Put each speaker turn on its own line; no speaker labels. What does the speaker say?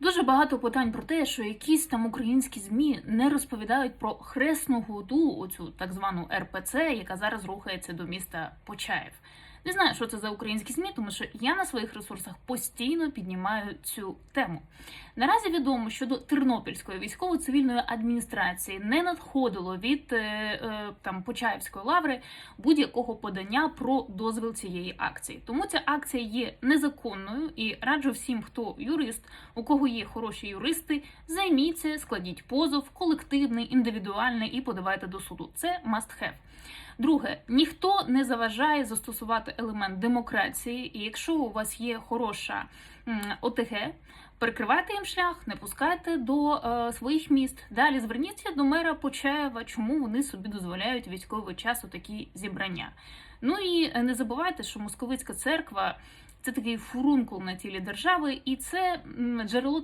Дуже багато питань про те, що якісь там українські змі не розповідають про хресну году, оцю так звану РПЦ, яка зараз рухається до міста Почаїв. Не знаю, що це за українські змі, тому що я на своїх ресурсах постійно піднімаю цю тему. Наразі відомо, що до Тернопільської військово-цивільної адміністрації не надходило від е, е, там Почаївської лаври будь-якого подання про дозвіл цієї акції. Тому ця акція є незаконною і раджу всім, хто юрист, у кого є хороші юристи, займіться, складіть позов, колективний, індивідуальний і подавайте до суду. Це must have. Друге, ніхто не заважає застосувати елемент демократії, і якщо у вас є хороша ОТГ, перекривайте їм шлях, не пускайте до е, своїх міст. Далі зверніться до мера Почаєва, чому вони собі дозволяють військовий час у такі зібрання. Ну і е, не забувайте, що московицька церква це такий фурункул на тілі держави, і це джерело